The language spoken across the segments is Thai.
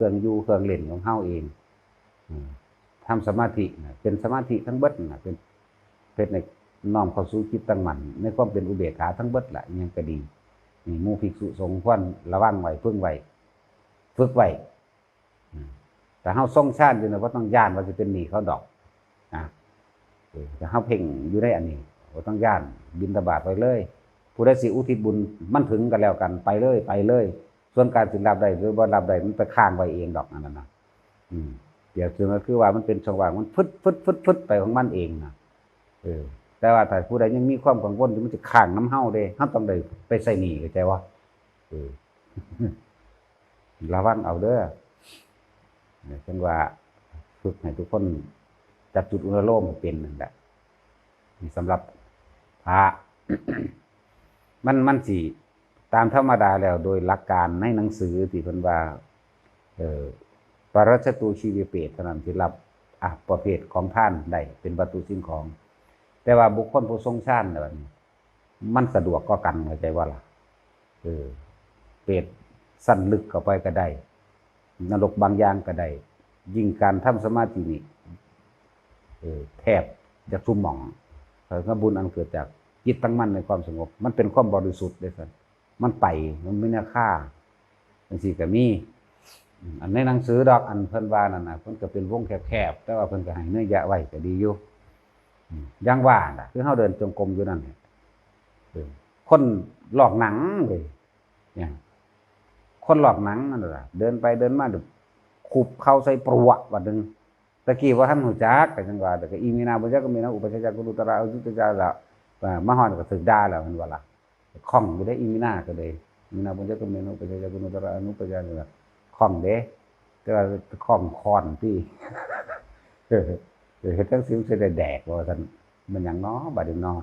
เครื่องอยู่เครื่องเล่นของเฮาเองอืมทำสมาธิเป็นสมาธิทั้งเบิดเป็นเป็นในน้อมเข้าสู่จิตตั้งมั่นในความเป็นอุเบกขาทั้งเบิดละยังก็ดีนี่มูภิกษุสงฆ์ควรระวังไว้พึ่งไว้ฝึกไว้แต่เฮาทรงชาติอยู่นะว่าต้องย่านว่าจะเป็นหนี้เขาดอกนะแต่เฮาเพ่งอยู่ในอันนี้ว่าต้องย่านบินตบาทไปเลยผู้ได้สิอุทิศบุญมันถึงกันแล้วกันไปเลยไปเลย ส่วนการสิรับได้หรือบ่รับได้มันไปค้างไว้เองดอกนั่นน่ะอืมเดี๋ยวถึงก็คือว่ามันเป็นช่องว่างมันฟึดฟึดฟึดฟึดไปของมันเองนะเออ แต่ว่าถ้าผู้ใดยังมีความกังวลมันจะค้างน้ำเฮาเด้เฮาต้องได้ไปใส่หนีเข้าใจว่าเออระวังเอาเด้อเนี่ยฉันว่าฝึกให้ทุกคนจับจุดอุณโลมเป็นนั่นแหละนี่สำหรับพระมันมันสิ ตามธรรมดาแล้วโดยหลักการในหนังสือที่เพิ่นว่าเอ่อปรัชตูชีวิเปตเท่านั้นที่รับอะประเภทของท่านได้เป็นวัตถุสิ่งของ แต่ว่าบุคคลผู้ทรงชาติเนี่ยมันสะดวกก็กันเข้าใจว่าล่ะเออเปรตสั้นลึกเข้าไปก็ได้ นรกบางอย่างก็ได้ ยิ่งการทำสมาธินี่เออแทบจะทุ่มหมองเพราะบุญอันเกิดจากจิตตั้งมั่นในความสงบ มันเป็นความบริสุทธิ์เลยสัน มันไปมันไม่น่าค่าบางทีก็มีอันในหนังสือดอกอันเพิ่นว่านั่นน่ะเพิ่นก็เป็นวงแคบๆแต่ว่าเพิ่นก็ให้เนื้อยะไว้ก็ดีอยู่ยังว่าน่ะ คือเฮาเดินจงกรมอยู่นั่นคนหลอกหนังเลยเนี่ยคนหลอกหนังนั่นแหละเดินไปเดินมาดี๋ยวขุบเข้าใส่ปลวกว่าดึงตะกี้ว่าท่านหูจักแต่จังว่าแต่ก็อีมีนาบุญจักก็มีนะอุปชฌากุลุตระอุจุตจาละมาฮอนก็ถึกด่าแล้วมันว่าล่ะ คล่องอยู่ได้อีมีนาก็เลยอีมีนาบุญจักก็มีนุปชฌากุลุตระอนุปชฌากุละคล่องเด้แต่ว่าคล่องคอนที่เออเออเฮ็ดจังซี่มันสิได้แดกว่าซั่นมันหยังนาะบัดนี้เนาะ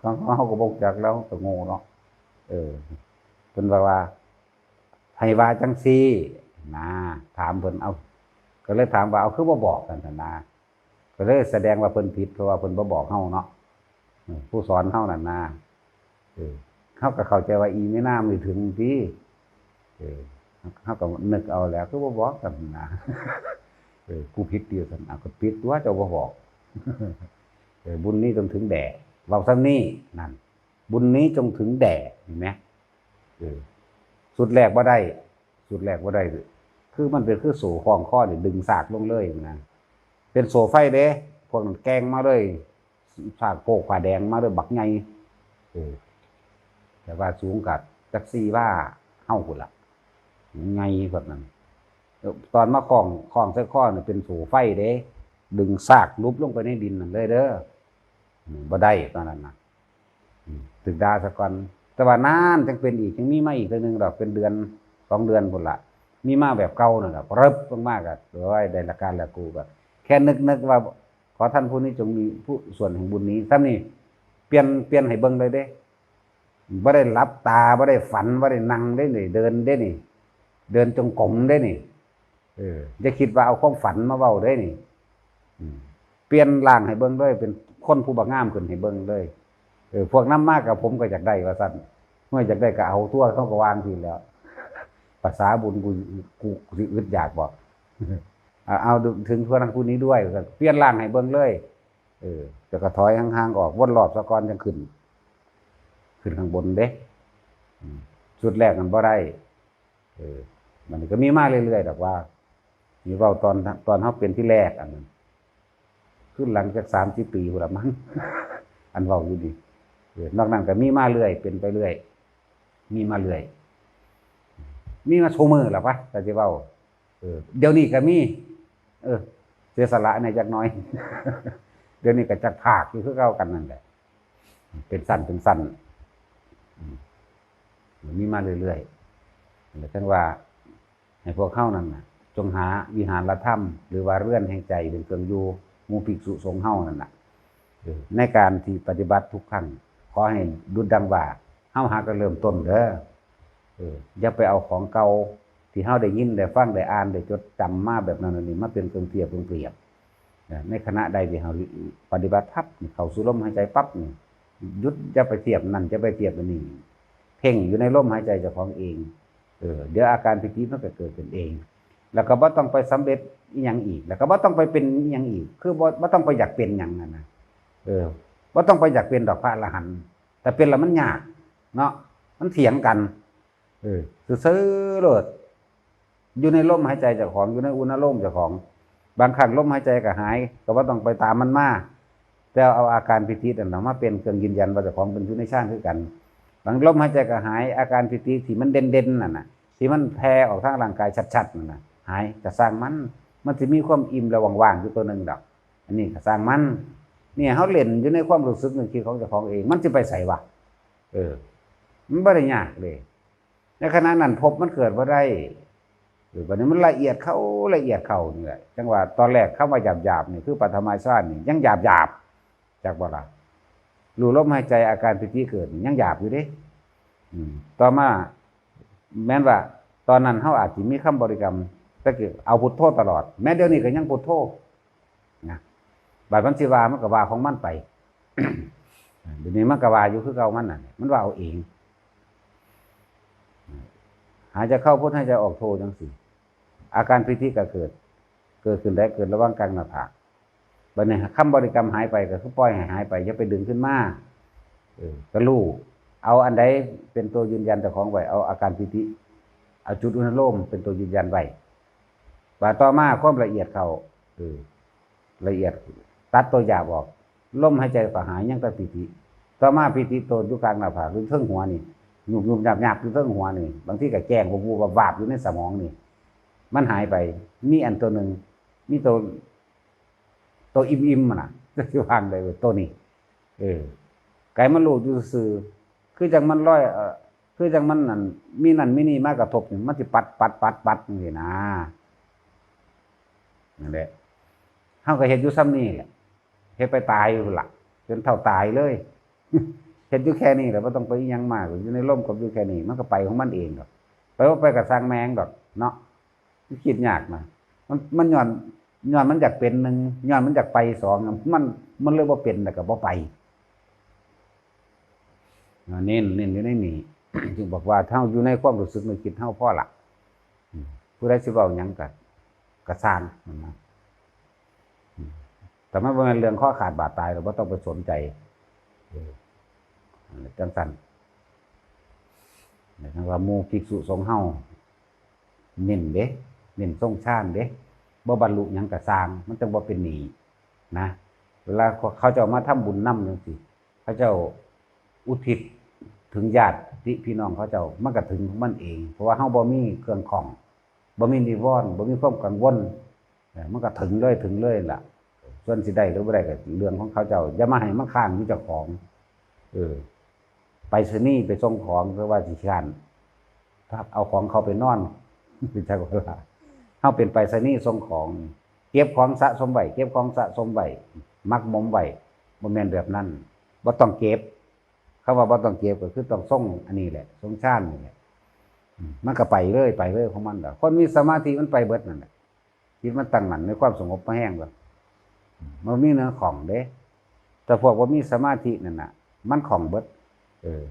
ของเฮาก็บ่รู้จักแล้วก็โง่เนาะเออเพิ่นว่าว่าให้ว่าจังซี่นะถามเพิ่นเอา ก็เลยถามว่าเอาคือบ่บอกกันซั่นนะก็เลยแสดงว่าเพิ่นผิดเพราะว่าเพิ่นบ่บอกเฮาเนาะผู้สอนเฮานั่นนะเออ เฮาก็เข้าใจว่าอีไม่น่ามือถึงที่เออเฮาก็นึกเอาแล้วคือบ่บอกกันนะเออกูผิดเดียวกันอะก็ผิดตัวเจ้าบ่บอกเออบุญนี้จงถึงแด่เว้าซ้ำนี้นั่น บุญนี้จงถึงแด่เห็นไหมเออสุดแรกว่าได้ สุดแรกว่าได้คือมันเป็นคือโซ่ของข้อเนี่ยดึงสากลงเลยนะเป็นโซ่ไฟเด้พวกนั้นแกงมาเลยสากโปกผ้าแดงมาเลยบักไงเออ แต่ว่าสูงกัดจักซี่ว่าเฮ้าหุ่นละไงแบบนั้นตอนมาคล้องคล้องใส่ข้อเนี่ยเป็นโสไฟเด้ ดึงซากลุบลงไปในดินนั่นเลยเด้อมบ่ได้ตอนนั้นนะอืมถึกดาสะก่อนแต่ว่านานจังเป็นอีกยังมีมาอีกเทื่อนึงดอกเป็นเดือนสองเดือนพุ่นละมีมาแบบเก่านั่นแหละรึบมากๆก็โอ้ยได้ละการละกูก็แค่นึกนึกว่า ขอท่านผู้นี้จงมีผู้ส่วนแห่งบุญนี้ท่านนี่เปลี่ยนเปลี่ยนให้เบิ่งเลยเด้ บ่ได้รับตาบ่ได้ฝันบ่ได้นั่งได้นี่เดินได้นี่ เดินจงกรมได้นี่เอออย่าคิดว่าเอาความฝันมาเว้าได้นี่เปลี่ยนร่างให้เบิ่งเลยเป็นคนผู้บักงามขึ้นให้เบิ่งเลยเออพวกน้ำมากกับผมก็อยากได้ว่าซั่นเมื่ออยากได้ก็เอาทั่วเข้ากวางทีแล้วภาษาบุญกูกูอึดอยากบอกเอาถึงทั่วทางผู้นี้ด้วยเปลี่ยนร่างให้เบิ่งเลย เออจะก็ถอยห่างๆออกวนรอบสะกอนจังขึ้น ขึ้นข้างบนเด้อืมสุดแรกมันบ่ได้เออ มันก็มีมาเรื่อยๆดอกว่า มีเว้าตอนตอนเขาเป็นที่แรกอันนั้นขึ้นหลังจากสามสิบปีพุ่นละมั้งอันเว้าอยู่ดีเออนอกนั้นก็มีมาเรื่อย เป็นไปเรื่อย มีมาเรื่อย มีมาโชว์มือหรอปะแต่จะเว้าเออ เดี๋ยวนี้ก็มี เออ เสียสละในจักน้อย เดี๋ยวนี้ก็จักภาคอยู่คือเก่ากันนั่นแหละ เป็นสั้นเป็นสั้น อืมมีมาเรื่อยๆแล้วจังว่าให้พวกเข้านั่นนะจงหาวิหารธรรมหรือว่าเรื่อนแห่งใจเป็นเครื่องอยู่มูภิกษุสงฆ์เฮานั่นนะในการที่ปฏิบัติทุกครั้งขอให้ดุดดังว่าเฮาหาก็เริ่มต้นเด้ออย่าไปเอาของเก่าที่เฮาได้ยินได้ฟังได้อ่านได้จดจำมาแบบนั้นนี่มาเป็นเครื่องเทียบเครื่องเปรียบในขณะใดที่เฮาปฏิบัติทับเขาสู่ลมหายใจปั๊บนี่ ยุดจะไปเทียบนั่นจะไปเทียบนนี้เพ่งอยู่ในลมหายใจเจ้าของเองเออเดี๋ยวอาการพิจิตมันก็เกิดขึ้นเอง แล้วก็บ่ต้องไปสำเร็จอีหยังอีก แล้วก็บ่ต้องไปเป็นอีหยังอีก คือบ่บ่ต้องไปอยากเป็นหยังนั่นนะเออบ่ต้องไปอยากเป็นดอกพระอรหันต์แต่เป็นแล้วมันยาก เนาะมันเถียงกัน เออซื่อๆโลดอยู่ในลมหายใจเจ้าของอยู่ในอุณหภูมิเจ้าของ บางครั้งลมหายใจก็หาย ก็บ่ต้องไปตามมันมา แต่เอาอาการพิธีนั่นนมาเป็นเครื่องยืนยันว่าเจ้าของเป็นอยู่ในฌานคือกันบางลมหายใจก็หายอาการพิธีที่มันเด่นๆนั่นน่ะที่มันแผ่ออกทางร่างกายชัดๆนั่นน่ะหายก็สร้างมัน มันสิมีความอิ่มและว่างๆอยู่ตัวหนึ่งดอก อันนี้ก็สร้างมันเนี่ยเฮาเล่นอยู่ในความรู้สึกหนึกคิดของเจ้าของเอง มันสิไปใส่วะเออ มันบ่ได้ยากเลยในขณะนั้นพบมันเกิดบ่าได้หรือบัดนี้มันละเอียดเข้าละเอียดเข้านี่แหละจังว่าตอนแรกเข้ามาหยาบๆนี่คือปฐมาฌานนี่ยังหยาบๆ จากบ่ล่ะรู้ลมหายใจอาการพิธีเกิดยังหยาบอยู่เด้ต่อมา แม้นว่า ตอนนั้นเฮาอาจสิมีคำบริกรรมแต่คือเอาพุทโธตลอด แม้เดี๋ยวนี้ก็ยังพุทโธนะบาดมันสิวามันกว่าของมันไปเดี๋ยวนี้มันกว่าอยู่คือเก่ามันน่ะ มันว่าเอาเองหายใจเข้าพุทหายใจออกโทจังสิอาการพิธีก็เกิด เกิดขึ้นได้เกิดระหว่างกลางหน้าผาก บัดนี้คำบริกรรมหายไปก็คือปล่อยให้หายไปอย่าไปดึงขึ้นมาเออก็รู้เอาอันใดเป็นตัวยืนยันเจ้าของไว้เอาอาการพิธีเอาจุดอุณหภูมิเป็นตัวยืนยันไว้ว่าต่อมาความละเอียดเขาเออละเอียด ตัดตัวหยาบออกลมหายใจก็หายยังแต่พิธีต่อมาพิธีโตอยู่กลางหน้าผากหรือเทิงหัวนี่หยุบหยุบหยาบหยาบอยู่เทิงหัวนี่ บางที่ก็แจ้งบูบูบวาบอยู่ในสมองนี่ มันหายไป มีอันตัวหนึ่งมีตัว ตัวอิ่มอิ่มมันอะที่วางเลยตัวนี้ เออไก่มันรู้อยู่ซื่อคือจังมันร้อยเออคือจังมันนั่นมีนั่นมีนี่มากระทบมันสิปัดปัดปัดปัดนี่นะนั่นแหละเฮาก็เห็นอยู่ซ้ำนี่แหละเฮ็ดไปตายอยู่ละจนเท่าตายเลยเห็นอยู่แค่นี้แหละว่าต้องไปยังมากอยู่ในร่มกับอยู่แค่นี้ มันก็ไปของมันเองดอกไปว่าไปกับสร้างแมงดอกเนาะคิดยากนะมันมันหย้อน ย้อนมันอยากเป็นหนึ่งย้อนมันอยากไปสองมันมันเลยว่าเป็นแต่ก็บ่ไปเน้นเน้นอยู่ในนี้จึงบอกว่าเท่าอยู่ในความรู้สึกนึกคิดเท่าพ่อละผู้ใดสิเว้ายังก็ก็สร้างมันนะแต่ไม่เป็นเรื่องข้อขาดบาดตายเราก็ต้องไปสนใจจังสันเรียกว่าหมู่ภิกษุสงเฮาเน้นเด้เน้นทรงชาติเด้ บ่บรรลุยังก็สาง มันจังบ่เป็นหนี้นะ เวลาเขาเจ้ามาทำบุญนำจังซี่เขาเจ้าอุทิศถึงญาติพี่น้องเขาเจ้ามันก็ถึงมันเอง เพราะว่าเฮาบ่มีเครื่องของบ่มีนิวรณ์บ่มีความกังวลมันก็ถึงเลยถึงเลยล่ะ ส่วนสิได้หรือบ่ได้ก็เรื่องของเขาเจ้าอย่ามาให้มันข้างอยู่เจ้าของ เออ ไปสนี่ไปส่งของเพราะว่าสิชานถ้าเอาของเขาไปนอนเป็นจักเวาล เฮาเป็นไปสนี่ส่งของ เก็บของสะสมไว้เก็บของสะสมไว้มักมมไว้บ่แม่นแบบนั้นบ่ต้องเก็บคำว่าบ่ต้องเก็บก็คือต้องส่งอันนี้แหละส่งชาตินี่แหละมันก็ไปเรื่อยไปเรื่อยของมันดอกคนมีสมาธิมันไปเบิดนั่นแหละจิตมันตั้งมั่นในความสงบมาแห้งแบบมันมีเนื้อของเด้แต่พวกว่ามีสมาธินั่นน่ะ มันของเบิด เออ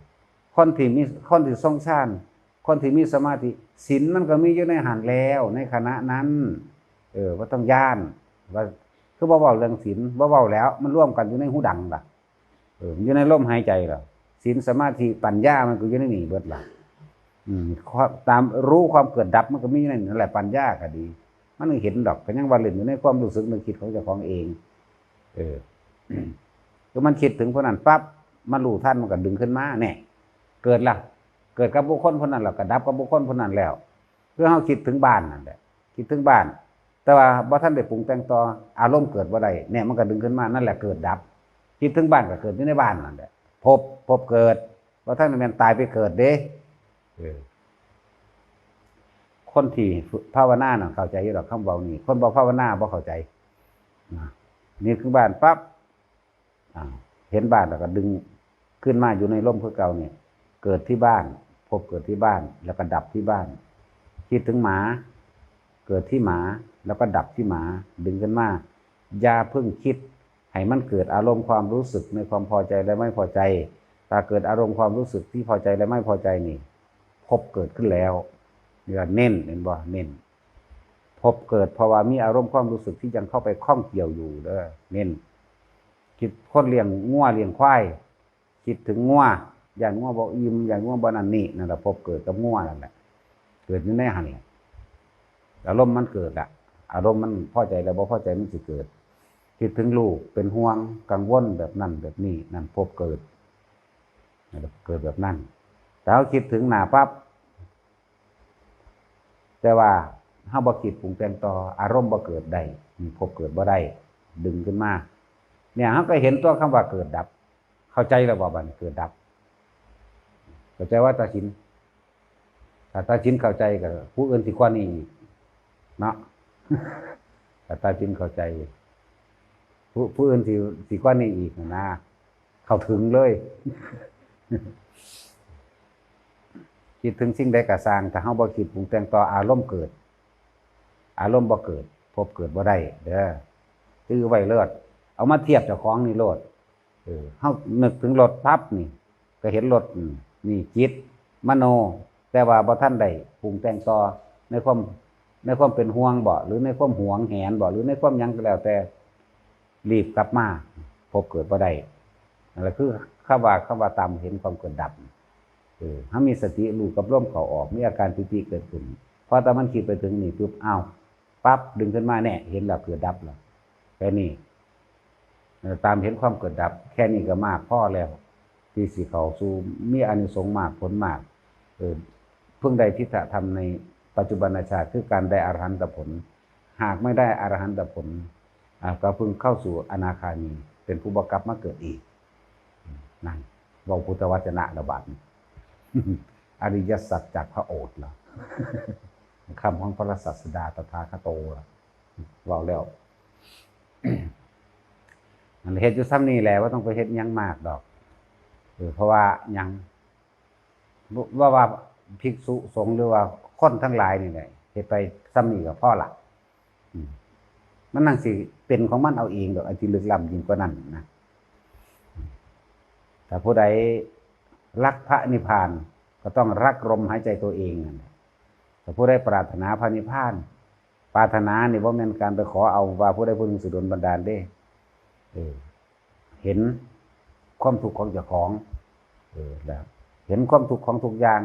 คนที่มีคนที่ทรงชาติ คนที่มีสมาธิศีลมันก็มีอยู่ในหันแล้วในคณะนั้น เออว่าต้องย่านว่าคือบ่เว้าเรื่องศีลบ่เว้าแล้ว มันร่วมกันอยู่ในหูดังล่ะเอออยู่ในลมหายใจล่ะศีลสมาธิปัญญามันก็อยู่ในนี่เบิดล่ะอืมตามรู้ความเกิดดับมันก็มีอยู่ในนั่นแหละปัญญาก็ดี มันก็เห็นดอกก็ยังว่าเล่นอยู่ในความรู้สึกนึกคิดของเจ้าของเอง เออก็มันคิดถึงคนนั้นปั๊บมันรู้ท่านมันก็ดึงขึ้นมาแน่เกิดละ เกิดกับบุคคลคนนั้นแล้วก็ดับกับบุคคลคนนั้นแล้ว เพื่อเฮาคิดถึงบ้านนั่นแหละคิดถึงบ้าน แต่ว่าบ่ท่านได้ปรุงแต่งต่ออารมณ์เกิดบ่าได้เนี่ยมันก็ดึงขึ้นมานั่นแหละเกิดดับ คิดถึงบ้านก็เกิดอยู่ในบ้านนั่นแหละพบพบเกิดบ่ท่านแม่นตายไปเกิดเด้คนที่ภาวนาเน่ะเข้าใจอยู่ดอกคำเว้านี่คนบ่ภาวนาบ่เข้าใจนี่คือบ้านปั๊บเห็นบ้านแล้วก็ดึงขึ้นมาอยู่ในร่มคือเก่าเนี่ย เกิดที่บ้าน พบเกิดที่บ้าน แล้วก็ดับที่บ้าน คิดถึงหมา เกิดที่หมา แล้วก็ดับที่หมา ดึงขึ้นมาอย่าเพิ่งคิด ให้มันเกิดอารมณ์ความรู้สึกในความพอใจและไม่พอใจ ถ้าเกิดอารมณ์ความรู้สึกที่พอใจและไม่พอใจนี่ พบเกิดขึ้นแล้วเรียกว่าเน้นเห็นบ่เน้น พบเกิดเพราะว่ามีอารมณ์ความรู้สึกที่ยังเข้าไปข้องเกี่ยวอยู่เด้อเน้นคิดคนเลี้ยงงัวเลี้ยงควายคิดถึงงัว อย่างงัวบ่อิ่มอย่างงัวบ่นันนี่นั่นแหละพบเกิดกับงัวนั่นแหละเกิดอยู่ในหันแหละอารมณ์มันเกิดอะอารมณ์มันพอใจแล้วบ่พอใจมันสิเกิด คิดถึงลูกเป็นห่วงกังวลแบบนั้นแบบนี้นั่นพบเกิดนั่นเกิดแบบนั้นแต่เขาคิดถึงหนาปั๊บแต่ว่าเฮาบ่คิดปรุงแต่งต่ออารมณ์บ่เกิดได้พบเกิดบ่ได้ดึงขึ้นมาเนี่ยเฮาก็เห็นตัวคำว่าเกิดดับ เข้าใจแล้วว่าบัดนี้เกิดดับ เข้าใจว่าตาชินถ้าตาชินเข้าใจก็ผู้อื่นสิกว่านี้อีกเนาะถ้าตาชินเข้าใจ ผู้ผู้อื่นสิสิกว่านี้อีกนะเข้าถึงเลยคิดถึงสิ่งใดก็สร้างถ้าเฮาบ่คิดปรุงแต่งต่ออารมณ์เกิด อารมณ์บ่เกิด พบเกิดบ่ได้เด้อตื้อไว้เลิศเอามาเทียบเจ้าของนี่โลดเออเฮานึกถึงรถปั๊บนี่ ก็เห็นรถอืม นี่จิต มโน แต่ว่าบ่ท่านได้ปรุงแต่งต่อในความในความเป็นห่วงบ่หรือในความห่วงแหนบ่หรือในความยังก็แล้วแต่รีบกลับมาพบเกิดบ่ได้นั่นแหละคือคำว่าคำว่าตามเห็นความเกิดดับเออถ้ามีสติรู้กับร่มเขาออกมีอาการปิติเกิดขึ้นพอแต่มันคิดไปถึงนี่ปุ๊บอ้าวปั๊บดึงขึ้นมาแน่เห็นแล้วเกิดดับแล้วแค่นี้ตามเห็นความเกิดดับ แค่นี้ก็มากพ่อแล้ว ที่สิเขาสู่มีอานิสงส์มากผลมากเออเพิ่งได้ทิฏฐธรรมในปัจจุบันชาติคือการได้อรหันตผล หากไม่ได้อรหันตผลอ่าก็เพิ่งเข้าสู่อนาคามี เป็นผู้บกลับมาเกิดอีกนั่นบอกพุทธวจนะระบาดอริยสัจจากพระโอษฐ์เหรอคำของพระศาสดาตถาคโตล่ะเว่าแล้วมันเฮ็ดอยู่ซ้ำนี่แหละว่าต้องไปเฮ็ดยังมากดอก เออเพราะว่ายังบ่ว่าว่าภิกษุสงฆ์หรือว่าคนทั้งหลายนี่แหละเฮ็ดไปซ้ำนี่กับพ่อละมันนั่งสิเป็นของมันเอาเองดอกไอ้ที่ลึกล้ำยิ่งกว่านั้นนะแต่ผู้ใดรักพระนิพพานก็ต้องรักลมหายใจตัวเองนั่นแหละแต่ผู้ใดปรารถนาพระนิพพาน ปรารถนาเนี่ยว่าแม่นการไปขอเอาว่าผู้ใดผู้หนึ่งสุดลบันดาลได้เห็นความทุกข์ของเจ้าของ เออแล้วเห็นความทุกข์ของทุกอย่าง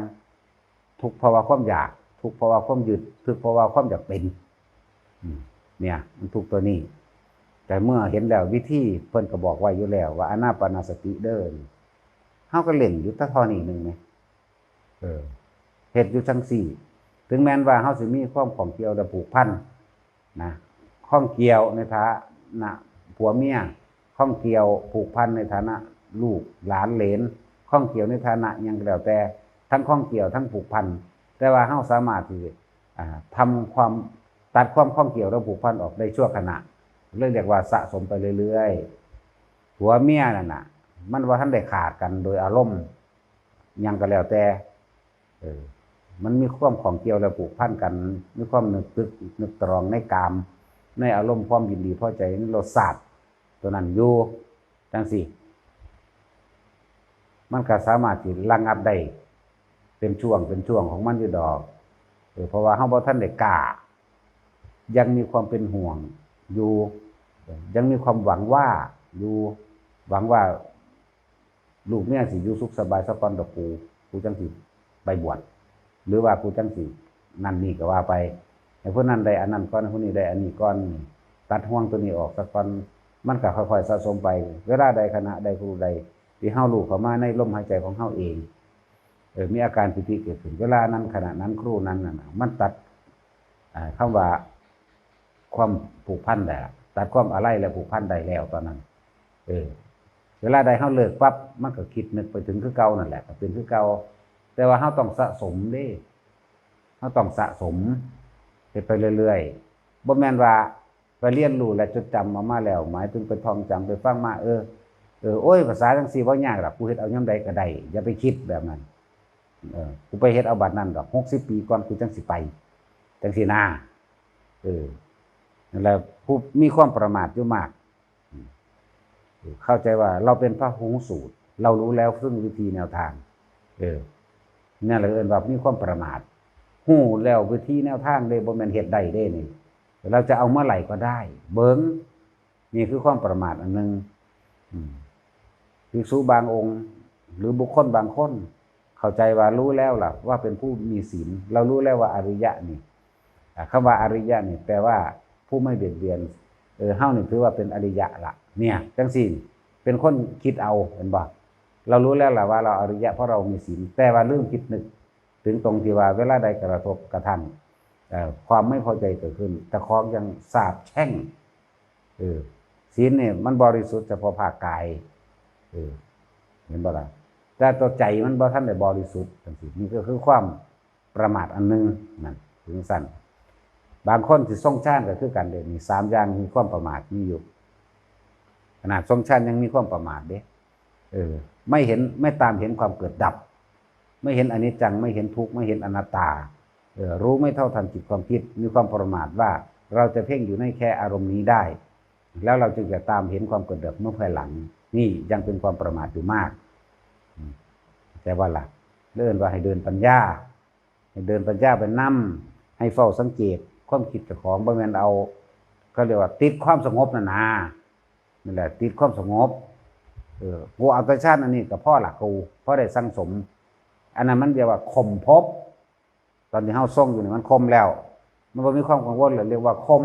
ทุกข์เพราว่าความอยาก ทุกข์เพราว่าความยึดทุกข์เพราว่าความอยากเป็นเนี่ย มันทุกตัวนี้ แต่เมื่อเห็นแล้ววิธีเพิ่นก็บอกไว้อยู่แล้ว ว่าอนาปนาสติเดินเฮาก็เล่นอยู่ตะทอนี่หนึ่งไหมเออเฮ็ดอยู่ทั้งสี่ถึงแม้นว่าเฮาสิมีความของเกี่ยวและผูกพันนะข้องเกี่ยวในฐานะผัวเมียข้องเกี่ยวผูกพันในฐานะ ลูกหลานเหลน ข้องเกี่ยวในฐานะหยังก็แล้วแต่ทั้งข้องเกี่ยวทั้งผูกพันแต่ว่าเฮาสามารถที่อ่าทำความตัดความข้องเกี่ยวและผูกพันออกได้ชั่วขณะเรื่องเรียกว่าสะสมไปเรื่อยๆผัวเมียนั่นน่ะ มันว่าท่านได้ขาดกันโดยอารมณ์ยังก็แล้วแต่เออมันมีความของเกี่ยวและผูกพันกันมีความนึกตึกนึกตรองในกาม ในอารมณ์ความยินดีพอใจในรสชาติตัวนั้นอยู่จังสี่ มันก็สามารถที่ระงับได้เป็นช่วงเป็นช่วงของมันอยู่ดอกเออเพราะว่าเฮาบ่ท่านได้กล้ายังมีความเป็นห่วงอยู่ ยังมีความหวังว่าอยู่หวังว่า ลูกเนี่ยสิอยู่สุขสบายสักก่อนดอกกูกูจังสิไปบวชหรือว่ากูจังสินั่นนี่ก็ว่าไปไอ้พวกนั้นได้อันนั้นก้อนพวกนี้ได้อันนี้ก้อนตัดห่วงตัวนี้ออกสักก่อนมันก็ค่อยๆสะสมไป เวลาใดขณะใดครูใด ที่เฮาลูกเขามาในลมหายใจของเฮาเองเออมีอาการปิติเกิดขึ้นเวลานั้นขณะนั้นครู่นั้นน่ะมันตัดอ่าว่าความผูกพันได้ตัดความอะไรและผูกพันได้แล้วตอนนั้น เออ เวลาใดเฮาเลิกปั๊บมันก็คิดนึกไปถึงคือเก่านั่นแหละก็เป็นคือเก่าแต่ว่าเฮาต้องสะสมเด้เฮาต้องสะสมเฮ็ดไปเรื่อยๆบ่แม่นว่าไปเรียนรู้และจดจำมามาแล้ว หมายถึงไปท่องจำไปฟังมาเออ เออโอ้ยภาษาจังซี่บ่ายากหรอกกูเฮ็ดเอายามใดก็ได้อย่าไปคิดแบบนั้นเออกูไปเฮ็ดเอาบัดนั้นดอก60ปีก่อนกูจังสิไปจังสินาเออนั่นแหละผู้มีความประมาทอยู่มาก เข้าใจว่าเราเป็นพระหูสูตร เรารู้แล้วซึ่งวิธีแนวทาง เออนี่แหละเอินว่ามีความประมาทหูแล้ววิธีแนวทางได้บ่แม่นเฮ็ดได้เด้นี่เราจะเอาเมื่อไหร่ก็ได้ เบิ้งนี่คือความประมาทอันหนึ่ง ภิกษุบางองค์ หรือบุคคลบางคน เข้าใจว่ารู้แล้วล่ะ ว่าเป็นผู้มีศีลเรารู้แล้วว่าอริยะนี่อ่าคำว่าอริยะนี่แปลว่าผู้ไม่เบียดเบียนเออเฮานี่ถือว่าเป็นอริยะละเนี่ยจังสี่เป็นคนคิดเอาเห็นบ่เรารู้แล้วล่ะว่าเราอริยะเพราะเรามีศีลแต่ว่าเรื่องคิดนึก ถึงตรงที่ว่าเวลาใดกระทบกระทั่งความไม่พอใจเกิดขึ้นตะคองยังสาบแช่งเออศีลเนี่ยมันบริสุทธิ์เฉพาะภาคกาย เออเห็นบ่ล่ะแต่ตัวใจมันบ่ท่านได้บริสุทธิ์จังซี่นี่ก็คือความประมาทอันหนึงนั่นถึงสั้นบางคนที่ทรงชาติก็คือกันเด้มีสามอย่างมีความประมาทมีอยู่ ขนาดทรงชาติยังมีความประมาทเด้เออ ไม่เห็นไม่ตามเห็นความเกิดดับ ไม่เห็นอนิจจังไม่เห็นทุกข์ไม่เห็นอนัตตาเออรู้ไม่เท่าทันจิตความคิดมีความประมาทว่าเราจะเพ่งอยู่ในแค่อารมณ์นี้ได้ แล้วเราจึงจะตามเห็นความเกิดดับเมื่อภายหลัง นี่ยังเป็นความประมาทอยู่มากแต่ว่าล่ะเลื่อนว่าให้เดินปัญญา ให้เดินปัญญาไปนํให้เฝ้าสังเกตความคิดเจ้าของบ่แม่นเอาเขาเรียกว่า ติดความสงบนะนะนี่แหละ ติดความสงบ เออกูเอาแต่ชาติอันนี้กับพ่อหลักกูพ่อได้สั่งสม อันนั้นมันเรียกว่าข่มภพตอนที่เฮาส่งอยู่นี่มันคมแล้ว มันบ่มีความกังวลเลยเรียกว่าคม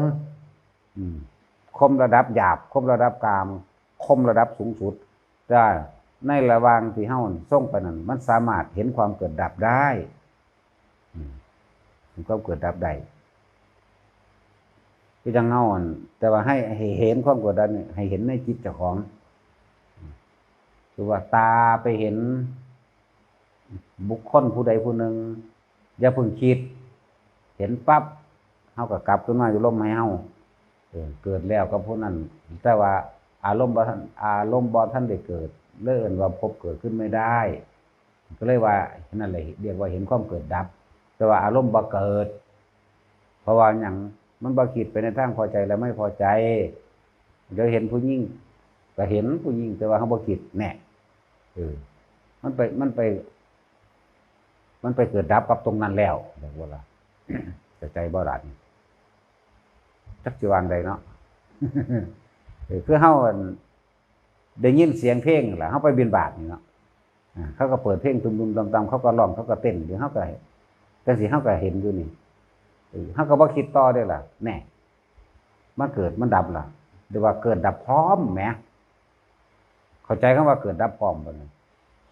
อืมคมระดับหยาบคมระดับกลาง คมระดับสูงสุดได้ในระวางที่เฮาส่งไปนั้น มันสามารถเห็นความเกิดดับได้ความเกิดดับได้คือจังเฮาอั่นแต่ว่าให้เห็นความเกิดดับนี่ให้เห็นในจิตเจ้าของ คือว่าตาไปเห็น บุคคลผู้ใดผู้หนึ่งอย่าเพิ่งคิด เห็นปั๊บเฮาก็กลับขึ้นมาอยู่ลมให้เฮาเกิดแล้วกับผู้นั้นแต่ว่า อารมณ์บ่ทันอารมณ์บ่ท่านได้เกิด เลื่อนว่าพบเกิดขึ้นไม่ได้ ก็เลยว่านั่นแหละเรียกว่าเห็นความเกิดดับ แต่ว่าอารมณ์บ่เกิด เพราะว่าอย่างมันบ่คิดไปในทางพอใจและไม่พอใจเดี๋ยวเห็นผู้หญิงก็เห็นผู้หญิงแต่ว่าเขาบ่คิดแน่เออมันไปมันไป มันไปเกิดดับกับตรงนั้นแล้วเรียกว่าละแต่ใจบ่รันจักจิวางใดเนาะ คือเฮาได้ยินเสียงเพลงล่ะเฮาไปบินบาตนี่เนาะเขาก็เปิดเพลงตุ้มๆตำๆเขาก็ร้องเขาก็เต้นหรือเฮาก็จังสิเฮาก็เห็นอยู่นี่เออเฮาก็บ่คิดต่อได้ล่ะแน่มันเกิดมันดับล่ะหรือว่าเกิดดับพร้อมแหมเข้าใจคำว่าเกิดดับพร้อมบ่เนี่ย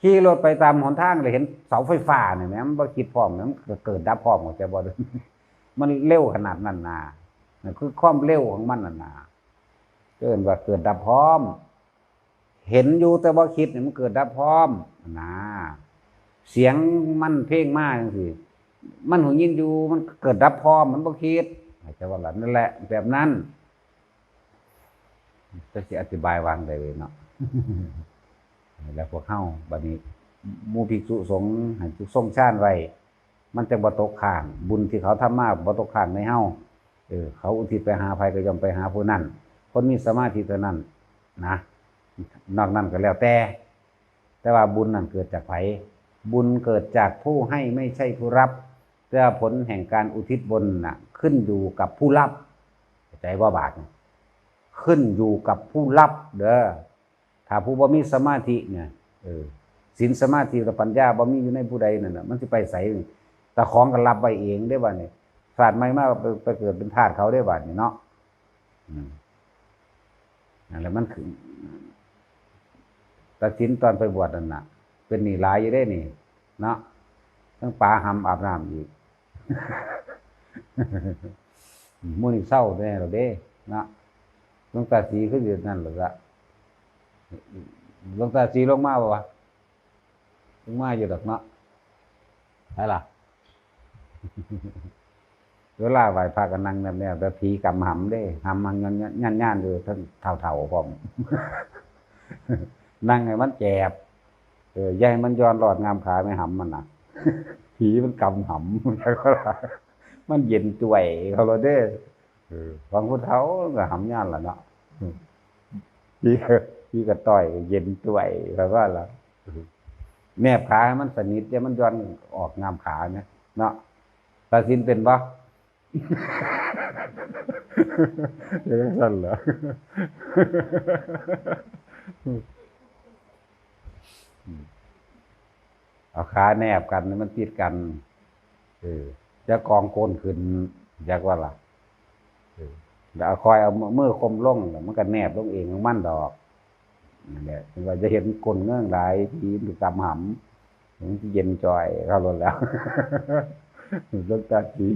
ขี่รถไปตามหนทางเลยเห็นเสาไฟฟ้าเนี่ยแหมมันบ่คิดพร้อมนะมันเกิดดับพร้อมของใจบ่ดมันเร็วขนาดนั้นนาคือความเร็วของมันน่ะนา เกินว่าเกิดดับพร้อม เห็นอยู่แต่บ่าคิดเนี่ยมันเกิดดับพร้อมนะเสียงมันเพลงมากจังๆมันหูยินอยู่มันเกิดดับพร้อมมันบ่คิดเข้าใจว่าล่ะนั่นแหละ แบบนั้นจะสิอธิบายวางได้เลยเนาะแล้วพวกเฮาบัดนี้มู่ภิกษุสงฆ์ให้ทุกทรงชาติไว้มันจะบ่ตกข้าง บุญที่เขาทำมาบ่ตกข้างในเฮาเออ เขาอุทิศไปหาภัยก็ย่อมไปหาผู้นั้น คนมีสมาธิเท่านั้น นะ นอกนั้นก็แล้วแต่ แต่ว่าบุญนั่นเกิดจากไผบุญเกิดจากผู้ให้ไม่ใช่ผู้รับแต่ผลแห่งการอุทิศบุญน่ะ ขึ้นอยู่กับผู้รับใจว่าบาทขึ้นอยู่กับผู้รับเด้อถ้าผู้บ่มีสมาธิเนี่ยเออศีลสมาธิและปัญญาบ่มีอยู่ในผู้ใดนั่นน่ะมันสิไปไสแต่ของก็รับไว้เองได้บ่เนี่ยศาสตร์ใหม่มากไปเกิดเป็นทาสเขาได้บ่เนี่ยเนาะ แหละมันคือตัดสินตอนไปบวชนั่นน่ะ เป็นหนีหลายอยู่ได้นี่เนาะทั้งปลาหำอาบน้ำอีกมื้อนี้เศร้าแน่เราเด้เนาะหลวงตาสีคืออยู่นั่นแหละละหลวงตาสีลงมาบ่วะลงมาอยู่ดอกเนาะใช่ล่ะ เวลาไหวพากันนั่งแบบเนี้ยแต่ผีกำหำเด้หำมันยันยันยันอยู่ทั้งเท่าๆพร้อมนั่งให้มันแจบเออยาให้มันย้อนหลอดงามขาไม่หำมันน่ะ ผีมันกำหำแล้วก็ล่ะมันเย็นจ่วยเขาเลยเด้ฟังพุทธเท้าก็หำยันละเนาะพี่ก็พี่ก็ต่อยเย็นตัวยแปลว่าละแนบขาให้มันสนิทเดี๋ยวมันย้อนออกงามขาเนี่ยเนาะตาสินเป็นปะ ยังสั้นเหรอเอาขาแนบกันมันติดกัน เออจะกองโกนขึ้นอยากว่าล่ะแล้วเอาคอยเอาเมื่อคมลงแล้วมันก็แนบลงเองของมันดอกนั่นแหละว่าจะเห็นกลนเงื่องหลายทีหรือกำหำถึงที่เย็นจอยเข้าลนแล้วลูกตาผี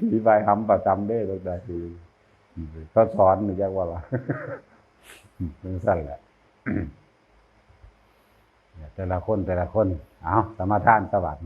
ผีใบหำประจำได้ลูกตาผีเขาสอนอยากว่าล่ะเป็นสั้นแหละแต่ละคนแต่ละคน เอาสมาทานสวัสดิ์